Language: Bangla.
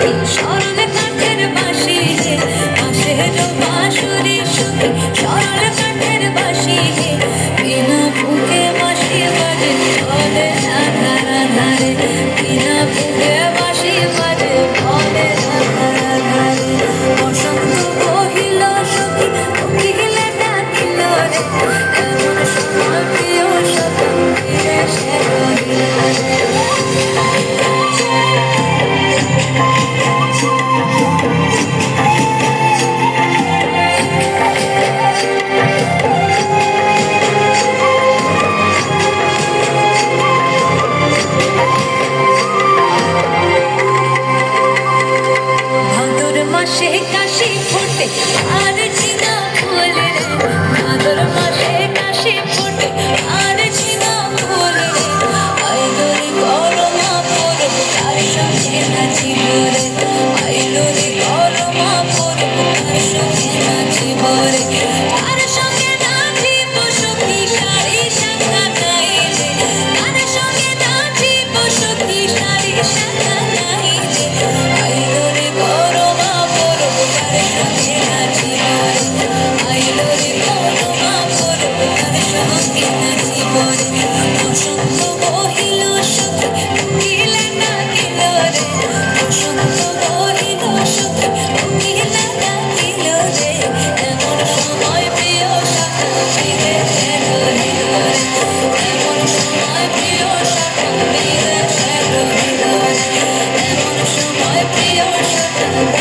সুখী কাঠের বাঁশি would it be a